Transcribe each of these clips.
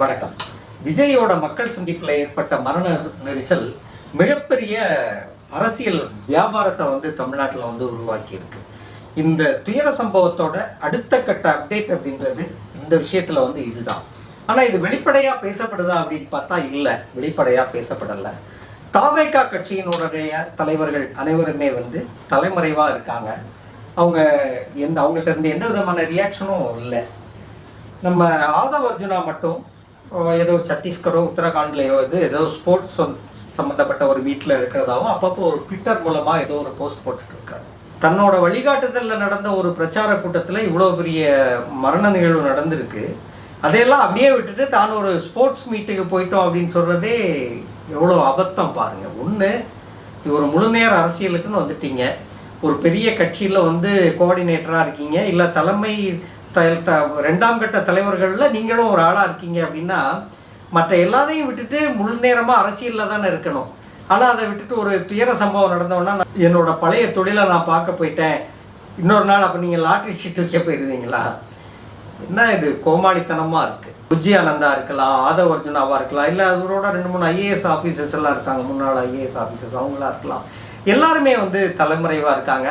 வணக்கம். விஜயோட மக்கள் சந்திப்பில் ஏற்பட்ட மரண நெரிசல் மிகப்பெரிய அரசியல் வியாபாரத்தை வந்து தமிழ்நாட்டில் வந்து உருவாக்கியிருக்கு. இந்த துயர சம்பவத்தோட அடுத்த கட்ட அப்டேட் அப்படின்றது இந்த விஷயத்தில் வந்து இதுதான். ஆனால் இது வெளிப்படையாக பேசப்படுதா அப்படின்னு பார்த்தா இல்லை. வெளிப்படையாக பேசப்படலை. தாவேக்கா கட்சியினுடைய தலைவர்கள் அனைவருமே வந்து தலைமறைவாக இருக்காங்க. அவங்க எந்த அவங்கள்ட்ட இருந்து எந்த விதமான ரியாக்ஷனும் இல்லை. நம்ம ஆதவ அர்ஜுனா மட்டும் ஏதோ சத்தீஸ்கரோ உத்தரகாண்ட்லேயோ இது ஏதோ ஸ்போர்ட்ஸ் சம்மந்தப்பட்ட ஒரு வீட்டில் இருக்கிறதாவும் அப்பப்போ ஒரு ட்விட்டர் மூலமாக ஏதோ ஒரு போஸ்ட் போட்டுட்டு தன்னோட வழிகாட்டுதலில் நடந்த ஒரு பிரச்சார கூட்டத்தில் இவ்வளோ பெரிய மரண நிகழ்வு நடந்திருக்கு. அதையெல்லாம் அப்படியே விட்டுட்டு தான் ஒரு ஸ்போர்ட்ஸ் மீட்டுக்கு போயிட்டோம் அப்படின்னு சொல்கிறதே எவ்வளோ அபத்தம் பாருங்கள் ஒன்று ஒரு முழுநேர அரசியலுக்குன்னு வந்துட்டீங்க. ஒரு பெரிய கட்சியில் வந்து கோஆர்டினேட்டராக இருக்கீங்க. இல்லை தலைமை ரெண்டாம் கட்ட தலைவர்களில் நீங்களும் ஒரு ஆளாக இருக்கீங்க அப்படின்னா மற்ற எல்லாத்தையும் விட்டுட்டு முழு நேரமாக அரசியலில் தானே இருக்கணும். ஆனால் அதை விட்டுட்டு ஒரு துயர சம்பவம் நடந்தோன்னா என்னோட பழைய தொழிலை நான் பார்க்க போயிட்டேன். இன்னொரு நாள் அப்போ நீங்கள் லாட்ரி சீட் வைக்க போயிருந்தீங்களா என்ன இது? கோமாளித்தனமாக இருக்குது புஜ்ஜி ஆனந்தா இருக்கலாம் ஆதவ அர்ஜுனாவாக இருக்கலாம் இல்லை அவரோட ரெண்டு மூணு ஐஏஎஸ் ஆஃபீஸர்ஸ் எல்லாம் இருக்காங்க முன்னாள் ஐஏஎஸ் ஆஃபீஸர்ஸ் அவங்களா இருக்கலாம். எல்லாருமே வந்து தலைமறைவாக இருக்காங்க.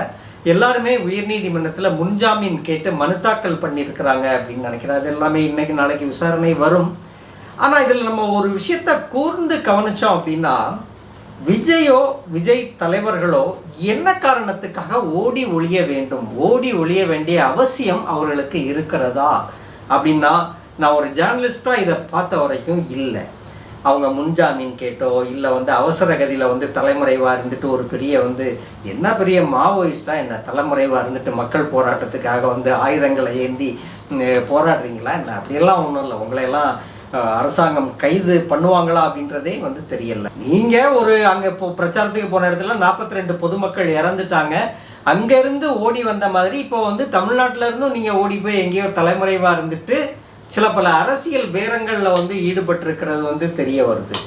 எல்லாருமே உயர்நீதிமன்றத்தில் முன்ஜாமீன் கேட்டு மனு தாக்கல் பண்ணியிருக்கிறாங்க அப்படின்னு நினைக்கிறேன். அது எல்லாமே இன்னைக்கு நாளைக்கு விசாரணை வரும். ஆனால் இதில் நம்ம ஒரு விஷயத்த கூர்ந்து கவனிச்சோம் அப்படின்னா விஜயோ விஜய் தலைவர்களோ என்ன காரணத்துக்காக ஓடி ஒழிய வேண்டும்? ஓடி ஒழிய வேண்டிய அவசியம் அவர்களுக்கு இருக்கிறதா? அப்படின்னா நான் ஒரு ஜேர்னலிஸ்டாக இதை பார்த்த வரைக்கும் இல்லை. அவங்க முன்ஜாமீன் கேட்டோ இல்லை வந்து அவசர கதியில் வந்து தலைமுறைவாக இருந்துட்டு ஒரு பெரிய வந்து என்ன பெரிய மாவோயிஸ்டாக என்ன தலைமுறைவாக இருந்துட்டு மக்கள் போராட்டத்துக்காக வந்து ஆயுதங்களை ஏந்தி போராடுறீங்களா என்ன? அப்படியெல்லாம் ஒன்றும் இல்லை. உங்களையெல்லாம் அரசாங்கம் கைது பண்ணுவாங்களா அப்படின்றதே வந்து தெரியல. நீங்கள் ஒரு அங்கே இப்போ பிரச்சாரத்துக்கு போன இடத்துல நாற்பத்தி ரெண்டு பொதுமக்கள் இறந்துட்டாங்க. அங்கேருந்து ஓடி வந்த மாதிரி இப்போ வந்து தமிழ்நாட்டிலேருந்தும் நீங்கள் ஓடி போய் எங்கேயோ தலைமுறைவாக இருந்துட்டு சில பல அரசியல் பேரங்களில் வந்து ஈடுபட்டிருக்கிறது வந்து தெரிய வருது.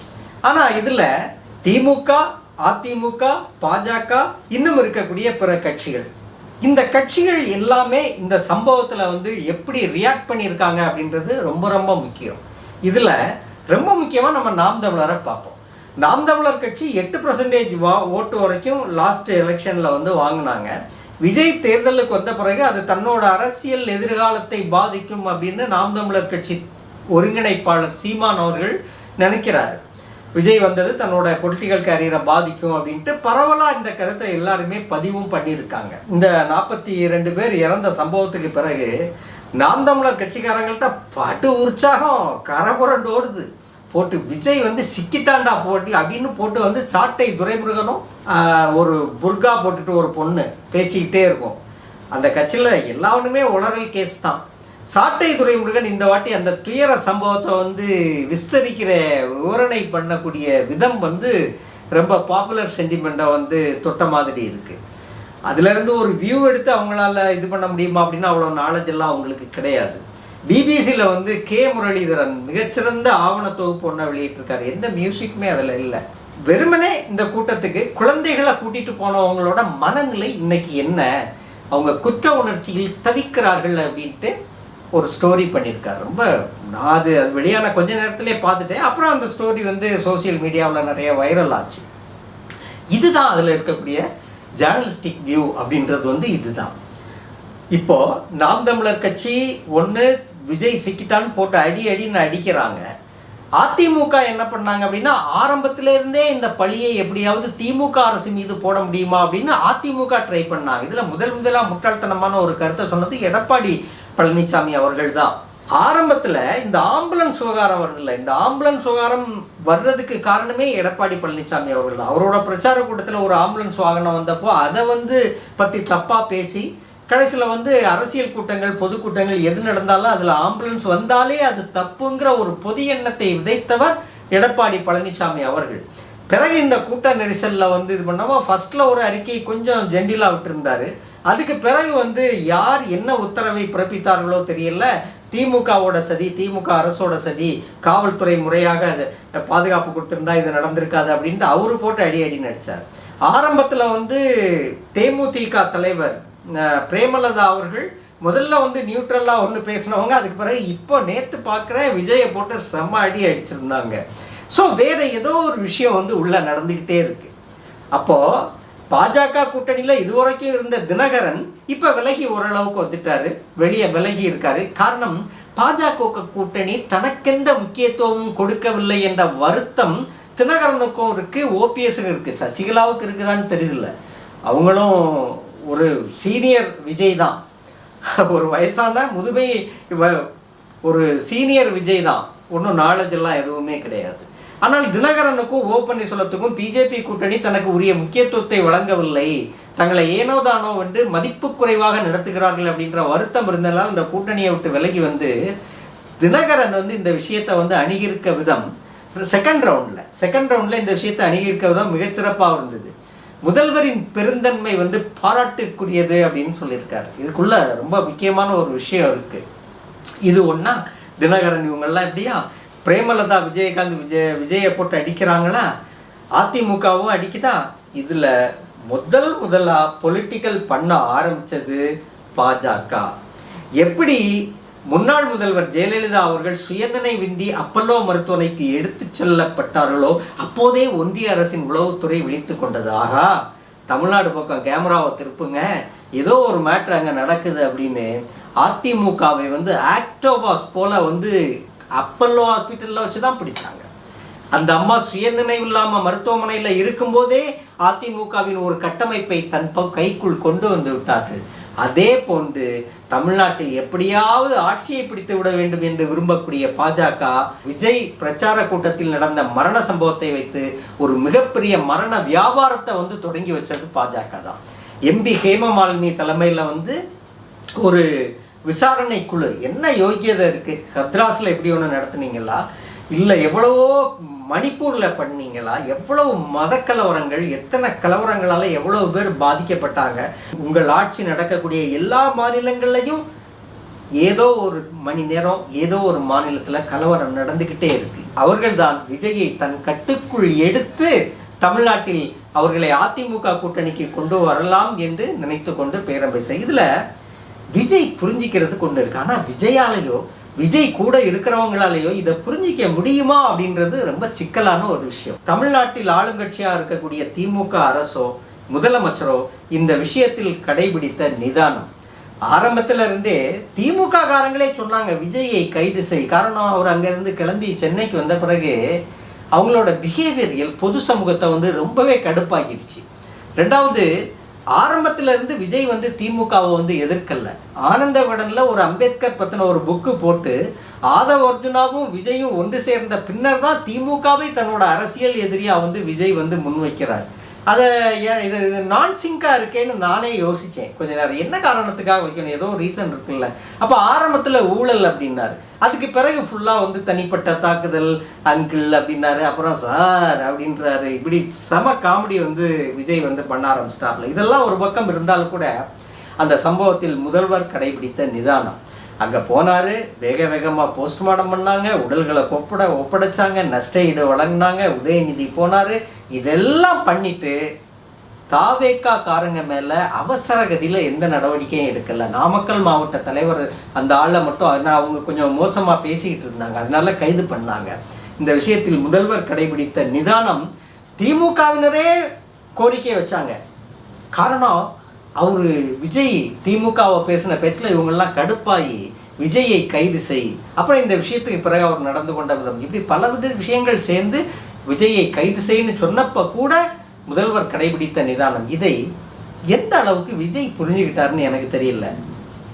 ஆனால் இதில் திமுக அதிமுக பாஜக இன்னும் இருக்கக்கூடிய பிற கட்சிகள். இந்த கட்சிகள் எல்லாமே இந்த சம்பவத்தில் வந்து எப்படி ரியாக்ட் பண்ணியிருக்காங்க அப்படின்றது ரொம்ப ரொம்ப முக்கியம். இதில் ரொம்ப முக்கியமாக நம்ம நாம் தமிழரை பார்ப்போம். நாம் தமிழர் கட்சி எட்டு பர்சன்டேஜ் வா ஓட்டு வரைக்கும் லாஸ்ட் எலெக்ஷனில் வந்து வாங்கினாங்க. விஜய் தேர்தலுக்கு வந்த பிறகு அது தன்னோட அரசியல் எதிர்காலத்தை பாதிக்கும் அப்படின்னு நாம் தமிழர் கட்சி ஒருங்கிணைப்பாளர் சீமான் அவர்கள் நினைக்கிறாரு. விஜய் வந்தது தன்னோட பொலிட்டிக்கல் கேரியரை பாதிக்கும் அப்படின்ட்டு பரவலாக இந்த கருத்தை எல்லாருமே பதிவும் பண்ணியிருக்காங்க. இந்த நாற்பத்தி ரெண்டு பேர் இறந்த சம்பவத்துக்கு பிறகு நாம் தமிழர் கட்சிக்காரங்கள்ட்ட படு உற்சாகம் கரபுரண்டு ஓடுது. போட்டு விஜய் வந்து சிக்கிட்டாண்டா போட்டி அப்படின்னு போட்டு வந்து சாட்டை துரைமுருகனும் ஒரு புர்கா போட்டுட்டு ஒரு பொண்ணு பேசிக்கிட்டே இருக்கும். அந்த கட்சியில் எல்லாருமே உளறல் கேஸ் தான். சாட்டை துரைமுருகன் இந்த வாட்டி அந்த துயர சம்பவத்தை வந்து விஸ்தரிக்கிற விவரணை பண்ணக்கூடிய விதம் வந்து ரொம்ப பாப்புலர் சென்டிமெண்ட்டை வந்து தொட்ட மாதிரி இருக்குது அதுலேருந்து ஒரு வியூ எடுத்து அவங்களால இது பண்ண முடியுமா அப்படின்னா அவ்வளோ நாலேஜ் எல்லாம் அவங்களுக்கு கிடையாது. பிபிசியில் வந்து கே முரளிதரன் மிகச்சிறந்த ஆவண தொகுப்பு ஒன்றை வெளியிட்டிருக்காரு. எந்த மியூசிக்குமே அதில் இல்லை. வெறுமனே இந்த கூட்டத்துக்கு குழந்தைகளை கூட்டிகிட்டு போனவங்களோட மனநிலை இன்னைக்கு என்ன? அவங்க குற்ற உணர்ச்சியில் தவிக்கிறார்கள் அப்படின்ட்டு ஒரு ஸ்டோரி பண்ணியிருக்காரு. ரொம்ப நான் அது அது வெளியான கொஞ்ச நேரத்திலே பார்த்துட்டேன். அப்புறம் அந்த ஸ்டோரி வந்து சோஷியல் மீடியாவில் நிறைய வைரல் ஆச்சு. இதுதான் அதில் இருக்கக்கூடிய ஜேர்னலிஸ்டிக் வியூ அப்படின்றது வந்து இதுதான். இப்போ நாம் தமிழர் கட்சி ஒன்று விஜய் சிக்கிட்டான்னு போட்டு அடி அடின்னு அடிக்கிறாங்க. அதிமுக என்ன பண்ணாங்க அப்படின்னா ஆரம்பத்துல இருந்தே இந்த பழியை எப்படியாவது திமுக அரசு மீது போட முடியுமா அப்படின்னு அதிமுக ட்ரை பண்ணாங்க. இதில் முதல் முதலாக முட்டாள்தனமான ஒரு கருத்தை சொன்னது எடப்பாடி பழனிசாமி அவர்கள் தான் ஆரம்பத்தில் இந்த ஆம்புலன்ஸ் விவகாரம் வருதுல்ல இந்த ஆம்புலன்ஸ் விவகாரம் வர்றதுக்கு காரணமே எடப்பாடி பழனிசாமி அவர்கள் தான் அவரோட பிரச்சார கூட்டத்தில் ஒரு ஆம்புலன்ஸ் வாகனம் வந்தப்போ அதை வந்து பற்றி தப்பாக பேசி கடைசியில் வந்து அரசியல் கூட்டங்கள் பொதுக்கூட்டங்கள் எது நடந்தாலும் அதில் ஆம்புலன்ஸ் வந்தாலே அது தப்புங்கிற ஒரு பொது எண்ணத்தை விதைத்தவர் எடப்பாடி பழனிசாமி அவர்கள். பிறகு இந்த கூட்ட நெரிசலில் வந்து இது பண்ணவோ ஃபஸ்ட்டில் ஒரு அறிக்கை கொஞ்சம் ஜெண்டிலாக விட்டுருந்தார். அதுக்கு பிறகு வந்து யார் என்ன உத்தரவை பிறப்பித்தார்களோ தெரியல. திமுகவோட சதி திமுக அரசோட சதி காவல்துறை முறையாக பாதுகாப்பு கொடுத்துருந்தா இது நடந்திருக்காது அப்படின்ட்டு அவரு போட்டு அடி அடி நடித்தார் ஆரம்பத்தில் வந்து தேமுதிக தலைவர் பிரேமலதா அவர்கள் முதல்ல வந்து நியூட்ரலாக ஒன்று பேசினவங்க அதுக்கு பிறகு இப்போ நேற்று பார்க்குறேன் விஜயை போட்டு செம்ம அடி அடிச்சிருந்தாங்க. ஸோ வேறு ஏதோ ஒரு விஷயம் வந்து உள்ளே நடந்துக்கிட்டே இருக்குது அப்போது பாஜக கூட்டணியில் இதுவரைக்கும் இருந்த தினகரன் இப்போ விலகி ஓரளவுக்கு வந்துட்டாரு. வெளியே விலகி இருக்காரு. காரணம் பாஜக கூட்டணி தனக்கெந்த முக்கியத்துவமும் கொடுக்கவில்லை என்ற வருத்தம் தினகரனுக்கும் இருக்குது ஓபிஎஸுக்கும் இருக்குது சசிகலாவுக்கு இருக்குதான்னு தெரியல. அவங்களும் ஒரு சீனியர் விஜய் தான். ஒரு வயசான முதுமை வ- ஒரு சீனியர் விஜய் தான். ஒன்றும் நாலேஜ் எல்லாம் எதுவுமே கிடையாது. ஆனால் தினகரனுக்கும் ஓ பன்னீர்செல்வத்துக்கும் பிஜேபி கூட்டணி தனக்கு உரிய முக்கியத்துவத்தை வழங்கவில்லை. தங்களை ஏனோ தானோ வந்து மதிப்பு குறைவாக நடத்துகிறார்கள் அப்படின்ற வருத்தம் இருந்ததால் இந்த கூட்டணியை விட்டு விலகி வந்து தினகரன் வந்து இந்த விஷயத்தை வந்து அணுகியிருக்க விதம் செகண்ட் ரவுண்டில் செகண்ட் ரவுண்டில் இந்த விஷயத்தை அணுகியிருக்க விதம் மிகச்சிறப்பாக இருந்தது. முதல்வரின் பெருந்தன்மை வந்து பாராட்டுக்குரியது அப்படின்னு சொல்லியிருக்காரு. இதுக்குள்ள ரொம்ப முக்கியமான ஒரு விஷயம் இருக்கு. இது ஒன்றா தினகரன் இவங்கெல்லாம் எப்படியா பிரேமலதா விஜயகாந்த் விஜய விஜயை போட்டு அடிக்கிறாங்களா? அதிமுகவும் அடிக்குதா? இதில் முதல் முதலாக பொலிட்டிக்கல் பண்ண ஆரம்பிச்சது பாஜக. எப்படி முன்னாள் முதல்வர் ஜெயலலிதா அவர்கள் சுயநினைவின்றி அப்பல்லோ மருத்துவமனைக்கு எடுத்து செல்லப்பட்டார்களோ அப்போதே ஒன்றிய அரசின் உளவுத்துறை விழித்து கொண்டது. ஆகா தமிழ்நாடு பக்கம் கேமராவை திருப்புங்க. ஏதோ ஒரு மேட்ரு அங்கே நடக்குது அப்படின்னு அதிமுகவை வந்து ஆக்டோபாஸ் போல வந்து அப்பல்லோ ஹாஸ்பிட்டலில் வச்சு தான் பிடிச்சாங்க. அந்த அம்மா சுயநினைவு இல்லாமல் மருத்துவமனையில் இருக்கும்போதே அதிமுகவின் ஒரு கட்டமைப்பை தன் கைக்குள் கொண்டு வந்து விட்டார்கள். அதே போன்று தமிழ்நாட்டில் எப்படியாவது ஆட்சியை பிடித்து விட வேண்டும் என்று விரும்பக்கூடிய பாஜக விஜய் பிரச்சார கூட்டத்தில் நடந்த மரண சம்பவத்தை வைத்து ஒரு மிகப்பெரிய மரண வியாபாரத்தை வந்து தொடங்கி வச்சது பாஜக தான். எம்பி ஹேமமாலினி தலைமையில் வந்து ஒரு விசாரணை குழு. என்ன யோக்கியதை இருக்குது ஹத்ராஸில் எப்படி ஒன்று நடத்துனீங்களா? இல்லை எவ்வளவோ மணிப்பூரில் பண்ணீங்களா? எவ்வளவு மத கலவரங்கள் எத்தனை கலவரங்களால் எவ்வளவு பேர் பாதிக்கப்பட்டாங்க? உங்கள் ஆட்சி நடக்கக்கூடிய எல்லா மாநிலங்கள்லையும் ஏதோ ஒரு மணி நேரம் ஏதோ ஒரு மாநிலத்தில் கலவரம் நடந்துக்கிட்டே இருக்கு. அவர்கள்தான் விஜயை தன் கட்டுக்குள் எடுத்து தமிழ்நாட்டில் அவர்களை அதிமுக கூட்டணிக்கு கொண்டு வரலாம் என்று நினைத்து கொண்டு பேரம் பேச விஜய் புரிஞ்சிக்கிறது கொண்டு இருக்கு. ஆனால் விஜயாலையோ விஜய் கூட இருக்கிறவங்களாலேயோ இதை புரிஞ்சிக்க முடியுமா அப்படின்றது ரொம்ப சிக்கலான ஒரு விஷயம். தமிழ்நாட்டில் ஆளுங்கட்சியாக இருக்கக்கூடிய திமுக அரசோ முதலமைச்சரோ இந்த விஷயத்தில் கடைபிடித்த நிதானம். ஆரம்பத்துல இருந்தே திமுக காரங்களே சொன்னாங்க விஜயை கைது செய். காரணம் அவர் அங்கிருந்து கிளம்பி சென்னைக்கு வந்த பிறகு அவங்களோட பிஹேவியரியல் பொது சமூகத்தை வந்து ரொம்பவே கடுப்பாக்கிடுச்சு. ரெண்டாவது ஆரம்பத்துல இருந்து விஜய் வந்து திமுகவை வந்து எதிர்க்கல. ஆனந்த விடன்ல ஒரு அம்பேத்கர் பத்தின ஒரு புக்கு போட்டு ஆதவ அர்ஜுனாவும் விஜயும் ஒன்று சேர்ந்த பின்னர் தான் திமுகவை தன்னோட அரசியல் எதிரியா வந்து விஜய் வந்து முன்வைக்கிறார். அதை ஏன் இது இது நான் சிங்காக இருக்கேன்னு நானே யோசித்தேன் கொஞ்சம் நேரம். என்ன காரணத்துக்காக வைக்கணும்? ஏதோ ரீசன் இருக்குல்ல. அப்போ ஆரம்பத்தில் ஊழல் அப்படின்னாரு. அதுக்கு பிறகு ஃபுல்லாக வந்து தனிப்பட்ட தாக்குதல் அங்கிள் அப்படின்னாரு. அப்புறம் சார் அப்படின்றாரு. இப்படி செம காமெடி வந்து விஜய் வந்து பண்ண ஆரம்பிச்சிட்டார்ல இதெல்லாம் ஒரு பக்கம் இருந்தாலும் கூட அந்த சம்பவத்தில் முதல்வர் கடைபிடித்த நிதானம். அங்கே போனார் வேக வேகமாக போஸ்ட்மார்ட்டம் பண்ணாங்க உடல்களை ஒப்பட ஒப்படைச்சாங்க நஷ்ட ஈடு வழங்கினாங்க உதயநிதி போனார். இதெல்லாம் பண்ணிட்டு தாவேக்கா காரங்க மேலே அவசர கதியில் எந்த நடவடிக்கையும் எடுக்கலை. நாமக்கல் மாவட்ட தலைவர் அந்த ஆளை மட்டும் அதனால் அவங்க கொஞ்சம் மோசமாக பேசிக்கிட்டு இருந்தாங்க. அதனால கைது பண்ணாங்க. இந்த விஷயத்தில் முதல்வர் கடைபிடித்த நிதானம் திமுகவினரே கோரிக்கை வச்சாங்க. காரணம் அவர் விஜய் திமுகவை பேசின பேச்சில் இவங்கெல்லாம் கடுப்பாகி விஜயை கைது செய். அப்புறம் இந்த விஷயத்துக்கு பிறகு அவர் நடந்து கொண்ட விதம். இப்படி பலவித விஷயங்கள் சேர்ந்து விஜயை கைது செய்யன்னு சொன்னப்ப கூட முதல்வர் கடைபிடித்த நிதானம். இதை எந்த அளவுக்கு விஜய் புரிஞ்சுக்கிட்டாருன்னு எனக்கு தெரியல.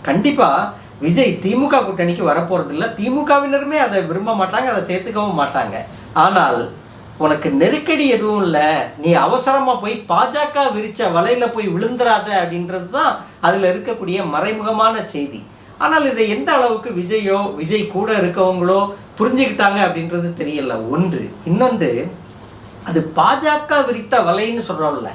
கண்டிப்பாக விஜய் திமுக கூட்டணிக்கு வரப்போகிறதில்ல திமுகவினருமே அதை விரும்ப மாட்டாங்க அதை சேர்த்துக்கவும் மாட்டாங்க. ஆனால் உனக்கு நெருக்கடி எதுவும் இல்லை. நீ அவசரமாக போய் பாஜக விரிச்ச வலையில் போய் விழுந்துராத அப்படின்றது தான் அதில் இருக்கக்கூடிய மறைமுகமான செய்தி. ஆனால் இதை எந்த அளவுக்கு விஜயோ விஜய் கூட இருக்கவங்களோ புரிஞ்சுக்கிட்டாங்க அப்படின்றது தெரியல. ஒன்று. இன்னொன்று அது பாஜக விரித்த வலைன்னு சொல்கிறோம்ல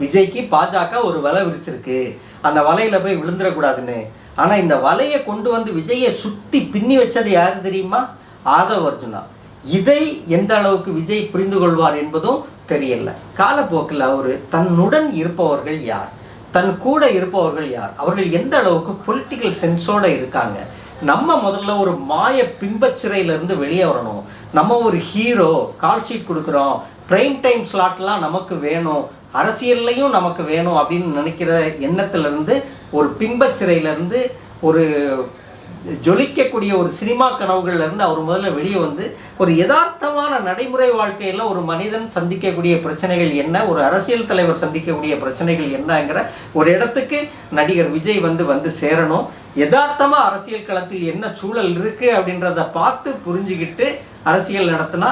விஜய்க்கு பாஜக ஒரு வலை விரிச்சிருக்கு. அந்த வலையில் போய் விழுந்துடக்கூடாதுன்னு. ஆனால் இந்த வலையை கொண்டு வந்து விஜயை சுற்றி பின்னி வச்சது யாரு தெரியுமா? ஆதவ் அர்ஜுனா. இதை எந்த அளவுக்கு விஜய் புரிந்து கொள்வார் என்பதும் தெரியல. காலப்போக்கில் அவர் தன்னுடன் இருப்பவர்கள் யார்? தன் கூட இருப்பவர்கள் யார்? அவர்கள் எந்த அளவுக்கு பொலிட்டிக்கல் சென்ஸோட இருக்காங்க? நம்ம முதல்ல ஒரு மாய பிம்பச்சிறையிலேருந்து வெளியே வரணும். நம்ம ஒரு ஹீரோ கால் ஷீட் கொடுக்குறோம். பிரைம் டைம் ஸ்லாட்லாம் நமக்கு வேணும். அரசியல்லையும் நமக்கு வேணும் அப்படின்னு நினைக்கிற எண்ணத்துலேருந்து ஒரு பிம்பச்சிறையிலேருந்து ஒரு ஜொலிக்கக்கூடிய ஒரு சினிமா கனவுகள்ல இருந்து அவர் முதல்ல வெளியே வந்து ஒரு யதார்த்தமான நடைமுறை வாழ்க்கையில் ஒரு மனிதன் சந்திக்கக்கூடிய பிரச்சனைகள் என்ன ஒரு அரசியல் தலைவர் சந்திக்கக்கூடிய பிரச்சனைகள் என்னங்கிற ஒரு இடத்துக்கு நடிகர் விஜய் வந்து வந்து சேரணும். யதார்த்தமாக அரசியல் களத்தில் என்ன சூழல் இருக்கு அப்படின்றத பார்த்து புரிஞ்சுக்கிட்டு அரசியல் நடத்தினா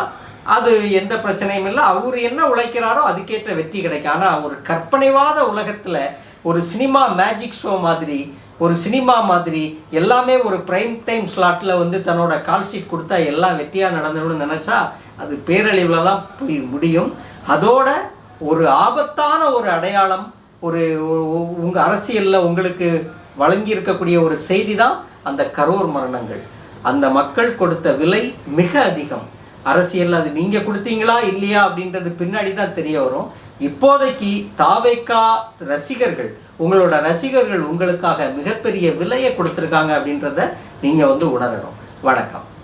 அது எந்த பிரச்சனையும் இல்லை. அவர் என்ன உழைக்கிறாரோ அதுக்கேற்ற வெற்றி கிடைக்கும். ஆனால் ஒரு கற்பனைவாத உலகத்தில் ஒரு சினிமா மேஜிக் ஷோ மாதிரி ஒரு சினிமா மாதிரி எல்லாமே ஒரு ப்ரைம் டைம் ஸ்லாட்டில் வந்து தன்னோட கால் ஷீட் கொடுத்தா எல்லாம் வெற்றியாக நடந்துடும் நினச்சா அது பேரழிவில் தான் போய் முடியும். அதோட ஒரு ஆபத்தான ஒரு அடையாளம் ஒரு உங்கள் அரசியலில் உங்களுக்கு வழங்கி இருக்கக்கூடிய ஒரு செய்தி தான் அந்த கரூர் மரணங்கள். அந்த மக்கள் கொடுத்த விலை மிக அதிகம். அரசியல் அது நீங்கள் கொடுத்தீங்களா இல்லையா அப்படின்றது பின்னாடி தான் தெரிய வரும். இப்போதைக்கு தாவேக்கா ரசிகர்கள் உங்களோட ரசிகர்கள் உங்களுக்காக மிகப்பெரிய விலையை கொடுத்துருக்காங்க அப்படின்றத நீங்கள் வந்து உணரணும். வணக்கம்.